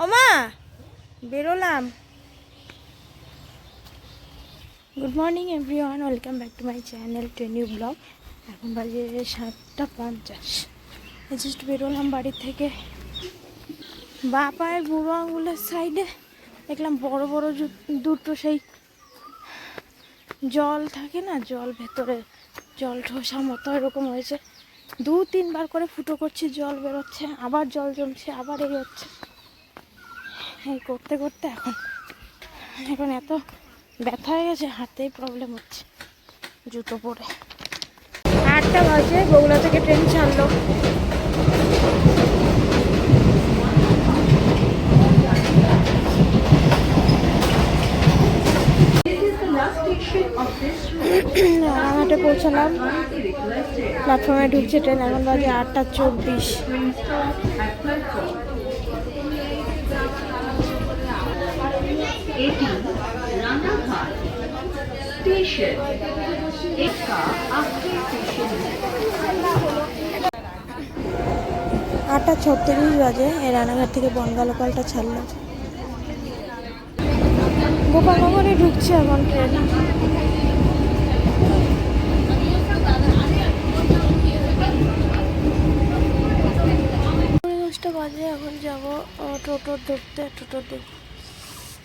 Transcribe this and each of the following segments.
ও মা বেরোলাম। Good morning everyone welcome back to my channel to new blog এখন বাজে সাতটা পঞ্চাশ। জাস্ট বেরোলাম বাড়ির থেকে। বা পায়ের বুড়ো আঙুলের সাইডে দেখলাম বড় বড় দুটো সেই জল থাকে না, জল ভেতরে জল ঠোসা মতো এরকম হয়েছে। দু তিনবার করে ফুটো করছি, জল বেরোচ্ছে, আবার জল জমছে, আবার এই হচ্ছে এই করতে করতে এখন এখন এত ব্যথা হয়ে গেছে, হাতেই প্রবলেম হচ্ছে জুতো পরে। আটটা বাজে, বগুড়া থেকে ট্রেন ছাড়লো। রানাঘাটে পৌঁছালাম প্ল্যাটফর্মে ঢুকছে ট্রেন, এখন বাজে আটটা চব্বিশ। এটি স্টেশন। স্টেশন। আটটা ছত্রিশ বাজে, এই রানাঘাট থেকে বনগা লোকালটা ছাড়লো। গোপালনগরে ঢুকছে এখন ট্রেন। দশটা বাজে, এখন যাব টোটো ধরতে টোটো দেখ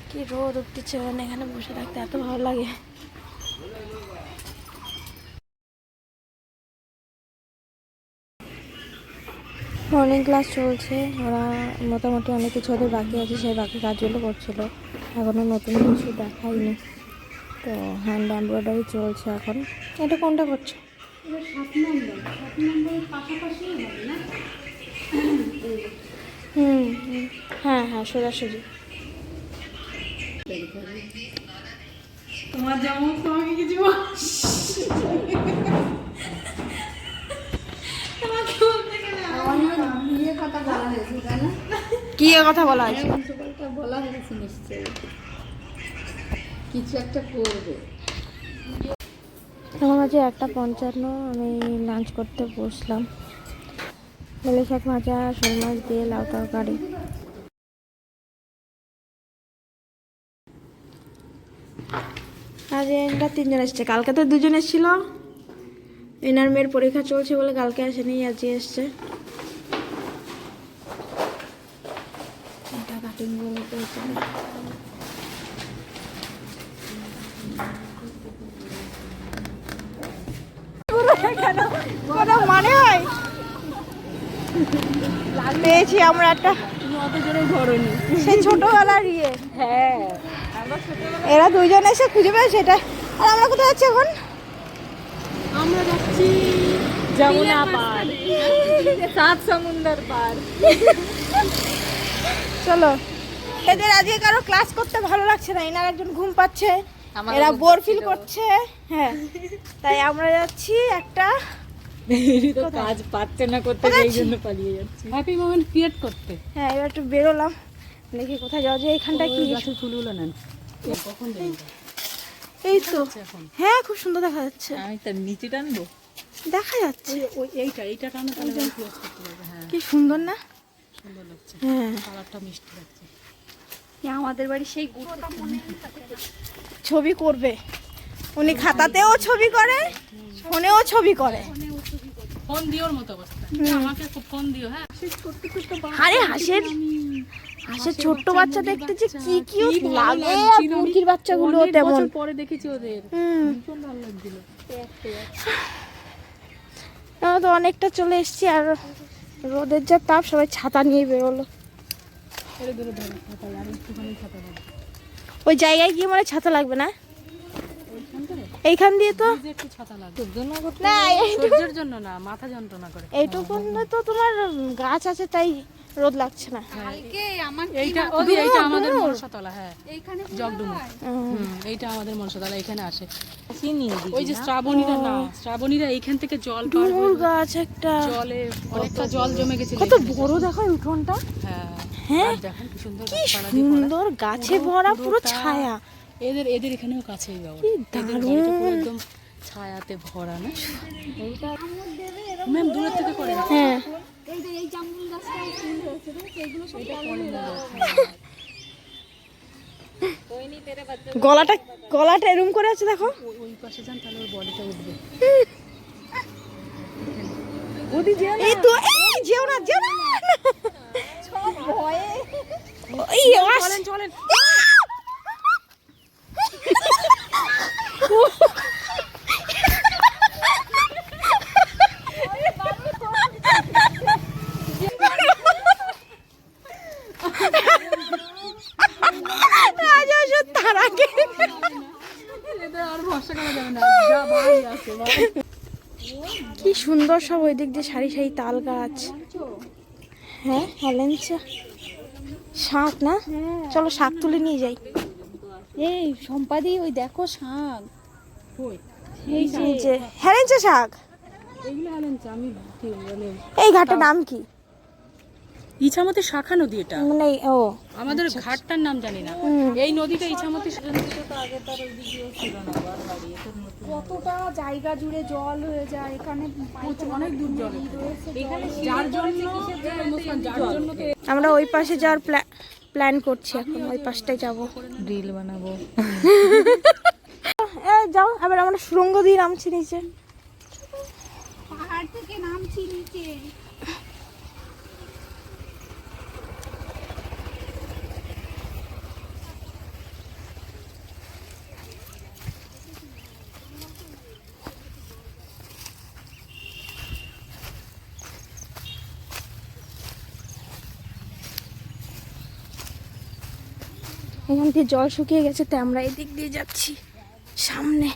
কি রোদ উঠতেছে মানে এখানে বসে থাকতে এত ভালো লাগে। মর্নিং ক্লাস চলছে ওরা মোটামুটি অনেক কিছু ওদের বাকি আছে সেই বাকি কাজগুলো করছিল। এখনও নতুন কিছু দেখায়নি তো হ্যান্ড এমব্রয়ডারি চলছে এখন। এটা কোনটা করছ? হুম হুম। হ্যাঁ হ্যাঁ সোজাসুজি। তোমার যেমন তোমাকে কিছু কথা বলা হয়েছে কি কথা বলা হয়েছে? বলা হয়েছে নিশ্চয়ই কিছু একটা করবে। এখন আছে একটা পঞ্চান্ন আমি লাঞ্চ করতে বসলাম। বেলে শাক ভাজা শোল মাছ দিয়ে লাউ তরকারি। আজ এনটা তিনজন এসছে। কালকে তো দুজন এসেছিল। এনার মেয়ের পরীক্ষা চলছে বলে কালকে আসেনি আজকে এসছে। কাটিং মানে হয়? পেয়েছি আমরা একটা। অত জোরে ধরনি। সেই ছোটবেলার ইয়ে। হ্যাঁ। এরা দুইজন এসে খুঁজে পেয়েছে এটা। আর আমরা কোথায় যাচ্ছি এখন? আমরা যাচ্ছি যমুনা পার সাত সমুন্দর পার চলো। এদের আজকে কারও ক্লাস করতে ভালো লাগছে না এনার একজন ঘুম পাচ্ছে এরা বোর ফিল করছে হ্যাঁ। তাই আমরা যাচ্ছি একটা কাজ পাচ্ছে না করতে এই জন্য পালিয়ে যাচ্ছি। হ্যাপি মোমেন্ট ক্রিয়েট করতে। হ্যাঁ এবার একটু বেরোলাম। দেখি কোথায় যাওয়া যায় এখানটা কি ফুলগুলো নেন। এই তো। হ্যাঁ খুব সুন্দর দেখা যাচ্ছে। আমি তার নিচে টানবো দেখা যাচ্ছে। ওই এইটা এইটা টানো তাহলে ক্লোজ করতে পারবে হ্যাঁ। কি সুন্দর না? সুন্দর লাগছে। হ্যাঁ। কালারটা মিষ্টি লাগছে। আমাদের বাড়ি সেই ছবি করবে। উনি খাতাতেও ছবি করে ফোনেও ছবি করে। ফোন দিওর মতো অবস্থা। আমাকে খুব ফোন দিও হ্যাঁ। আরে হাসের হাসের ছোট্ট বাচ্চা দেখতে যে কি কিউট কি লাগে। আর মুরগির বাচ্চাগুলো তেমন। পরে দেখেছি ওদের। ভীষণ ভালো লাগছিল। আমরা তো অনেকটা চলে এসেছি আর রোদের যা তাপ সবাই ছাতা নিয়ে বেরোলো। আর ওই জায়গায় গিয়ে মানে ছাতা লাগবে না? এইখান দিয়ে তো? একটু ছাতা লাগবে তোর জন্য করতে না এই- জন্য না মাথা যন্ত্রণা করে। এইটুকু তো তোমার গাছ আছে তাই রোদ লাগছে না। এইটা ওই এইটা আমাদের মনসাতলা হ্যাঁ। জগডুমু হুম এইটা আমাদের মনসাতলা এখানে আসে। ওই যে শ্রাবণীরা না শ্রাবণীরা এইখান থেকে জল ডুমুর গাছ একটা। জলে অনেকটা জল জমে গেছে কত বড় দেখো উঠোনটা। হ্যাঁ। হ্যাঁ? কি। সুন্দর গাছে ভরা পুরো ছায়া। এদের এদের এখানেও কাছেই বাবা। কি এদের বাড়িটা পুরো একদম ছায়াতে ভরা না? ম্যাম দূরের থেকে করে না হ্যাঁ। গলাটা গলাটা এরম করে আছে দেখো। ওই পাশে যান তাহলে ওর বডিটা উঠবে। এই তো এই যেও না যেও না এই আস- চলেন চলেন রাজা আসো তার আগে এদের আর ভরসা করা যাবে না যা ভাই আছে ভাই কি সুন্দর সব ওই দিক দিয়ে সারি সারি তাল গাছ। হ্যাঁ হেলেঞ্চা শাক না? চলো শাক তুলে নিয়ে যাই। এই সম্পাদি ওই দেখো শাক। হেলেঞ্চা শাক। এই ঘাটের নাম কি? ইছামতি শাখা নদী এটা। মানে ও। আমাদের ঘাটটার নাম জানি না। এই নদীটা ইছামতি কতটা জায়গা জুড়ে জল হয়ে যায় এখানে অনেক দূর জল। যার জন্য যার জন্য আমরা ওই পাশে যাওয়ার প্ল্যান করছি এখন ওই পাশটায় যাব। রিল বানাবো। এ যাও আবার আমরা সুরঙ্গ দিয়ে নামছি নিচে। পাহাড় থেকে নামছি নিচে। এখান জল শুকিয়ে গেছে তাই আমরা এদিক দিয়ে যাচ্ছি। সামনে।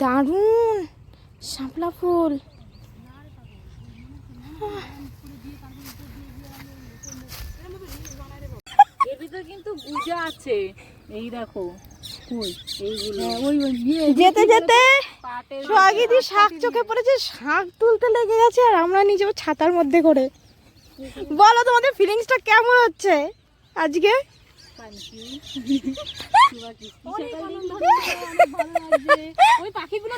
দারুণ! শাপলা ফুল। কিন্তু গুজা আছে। এই দেখো ওই ওই ইয়ে যেতে যেতে। শাক চোখে পড়েছে শাক তুলতে লেগে গেছে আর আমরা নিজেও ছাতার মধ্যে করে। বলো তোমাদের ফিলিংসটা কেমন হচ্ছে আজকে?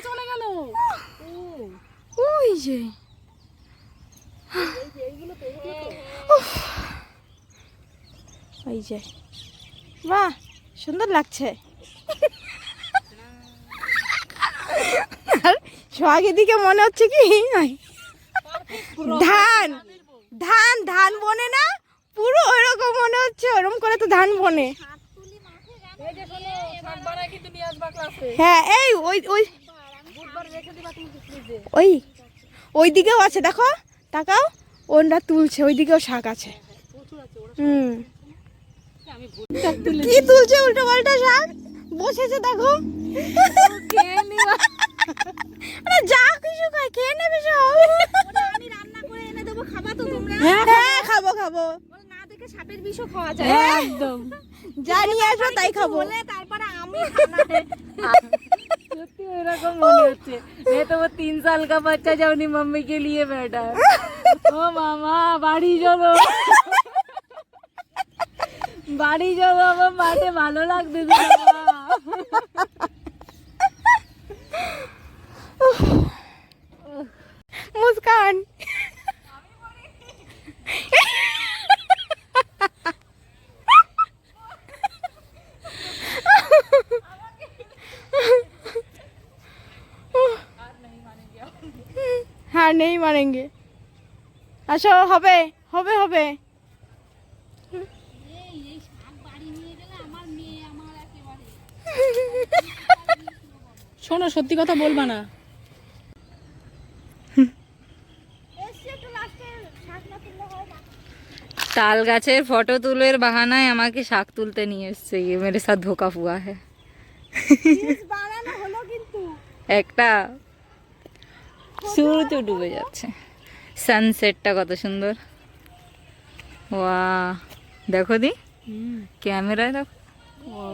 চলে ওই যে। ওই যে। বাহ, সুন্দর লাগছে। আর সোহাগের দিকে মনে হচ্ছে কি? ধান। ধান ধান বনে না? পুরো ওইরকম মনে হচ্ছে ওরকম করে তো ধান বনে। হ্যাঁ এই ওই ওই ওই ওই দিকেও আছে দেখো তাকাও ওনরা তুলছে ওই দিকেও শাক আছে। হুম। কি তুলছে উল্টো পাল্টা শাক? বসেছে দেখো। যা কিছু খাই খেয়ে নেবে সব। হ্যাঁ, খাব হ্যাঁ, না দেখে সাপের খাওয়া যায়। হ্যাঁ, একদম। তাই খাব। বলে তারপরে আমি মনে হচ্ছে। এ তো তিন সাল কা বাচ্চা যাওনি মাম্মি কে লিয়ে বেটা ও মামা বাড়ি চলো। বাড়ি যাব আমার মাঠে ভালো লাগবে মুস্কান। হ্যাঁ নেই মারেঙ্গে আসো হবে হবে হবে শোনো সত্যি কথা বলবা না তাল গাছের ফটো তুলের বাহানায় আমাকে শাক তুলতে নিয়ে এসছে ये मेरे साथ धोखा हुआ है একটা সূর্য ডুবে যাচ্ছে সানসেটটা কত সুন্দর ওয়া দেখো দি ক্যামেরায় দেখো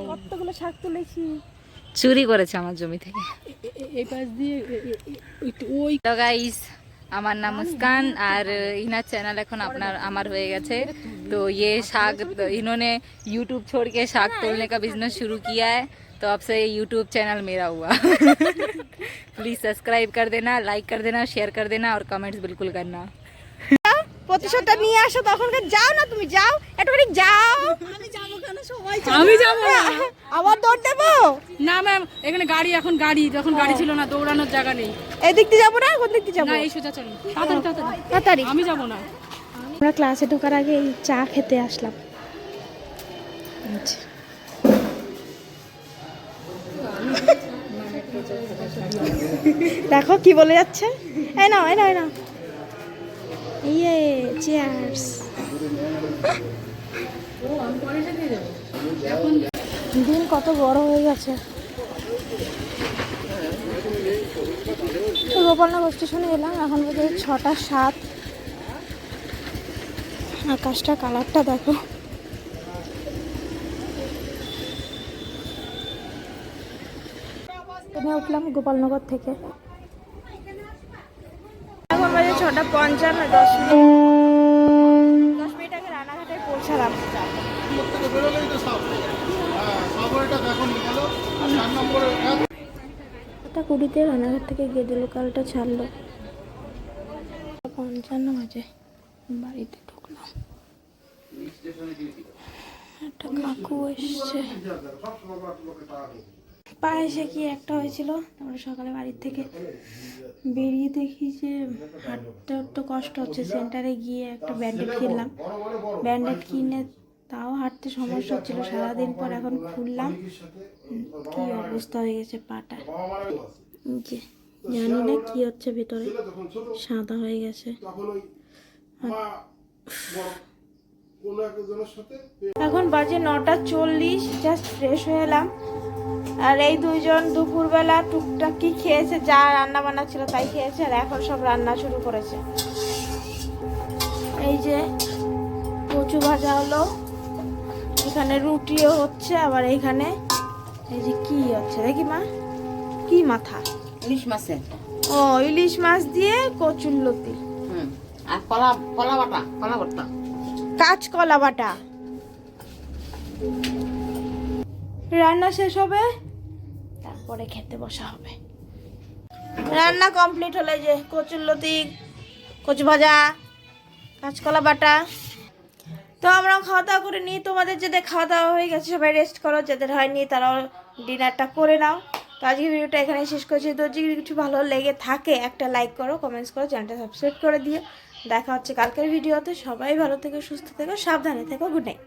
কতগুলো শাক তুলেছি চুরি করেছে আমার জমি থেকে এই পাশ দিয়ে এ- এ- এ- একটু ওই তো গাইস আমার নাম मुस्कान और इनर चैनल এখন আপনার আমার হয়ে গেছে तो ये साग इन्होंने यूट्यूब छोड़ के साग तोलने का बिजनेस शुरू किया है तो अब से ये यूट्यूब चैनल मेरा हुआ प्लीज़ सब्सक्राइब कर देना लाइक कर देना शेयर कर देना और कमेंट्स बिल्कुल करना প্রতিশোধটা নিয়ে আসো তখন যাও না তুমি যাও একটুখানি যাও আমি যাবো না আবার দৌড় দেবো না ম্যাম এখানে গাড়ি এখন গাড়ি যখন গাড়ি ছিল না দৌড়ানোর জায়গা নেই এদিক দিয়ে যাবো না কোন দিক দিয়ে যাবো না এই সোজা চলো তাড়াতাড়ি তাড়াতাড়ি তাড়াতাড়ি আমি যাবো না আমরা ক্লাসে ঢোকার আগে এই চা খেতে আসলাম আচ্ছা। দেখো কি বলে যাচ্ছে? এই নাও এই নাও এই নাও। ইয়ে চেয়ার্স দিন কত বড় হয়ে গেছে। গোপালনগর স্টেশনে এলাম, এখন বাজে ছটা সাত। আকাশটা কালারটা দেখো। ট্রেনে উঠলাম গোপালনগর থেকে। এখন বাজে ছটা পঞ্চান্ন দশ মিনিট। দশ মিনিট আগে রানাঘাটে পৌঁছালাম। ওটা কুড়িতে রানাঘাট থেকে গেদে লোকালটা ছাড়লো। পঞ্চান্ন বাজে। বাড়িতে ঢুকলাম। একটা কাকু এসছে। পায়েসে কি একটা হয়েছিল? তারপরে সকালে বাড়ির থেকে বেরিয়ে দেখি যে হাঁটতে একটু কষ্ট হচ্ছে। সেন্টারে গিয়ে একটা ব্যান্ডেড কিনলাম। ব্যান্ডেড কিনে তাও হাঁটতে সমস্যা হচ্ছিল। সারাদিন পর এখন খুললাম। কি অবস্থা হয়ে গেছে পাটা? যে জানি না কি হচ্ছে ভেতরে। সাদা হয়ে গেছে। এখন বাজে নটা চল্লিশ। জাস্ট ফ্রেশ হয়ে এলাম। আর এই দুইজন দুপুরবেলা টুকটাক কি খেয়েছে যা রান্না বান্না ছিল তাই খেয়েছে আর এখন সব রান্না শুরু করেছে। এই যে কচু ভাজা হলো এখানে রুটিও হচ্ছে আবার এইখানে এই যে কি হচ্ছে দেখি মা কি মাথা? ইলিশ মাছের। ও ইলিশ মাছ দিয়ে কচুর লতি। হুম আর কলা কলা বাটা কলা বাটা কাঁচকলা বাটা। রান্না শেষ হবে? তারপরে খেতে বসা হবে। রান্না কমপ্লিট হলে যে কচুরলতি কচু ভাজা, কাঁচকলা বাটা। তো আমরা খাওয়া দাওয়া করে নিই। তোমাদের যাদের খাওয়া দাওয়া হয়ে গেছে, সবাই রেস্ট করো। যাদের হয়নি তারাও ডিনারটা করে নাও। তো আজকে ভিডিওটা এখানে শেষ করছি। তো যদি কিছু ভালো লেগে থাকে, একটা লাইক করো কমেন্টস করো চ্যানেলটা সাবস্ক্রাইব করে দিও। দেখা হচ্ছে কালকের ভিডিওতে সবাই ভালো থেকো, সুস্থ থেকো, সাবধানে থেকো। Good night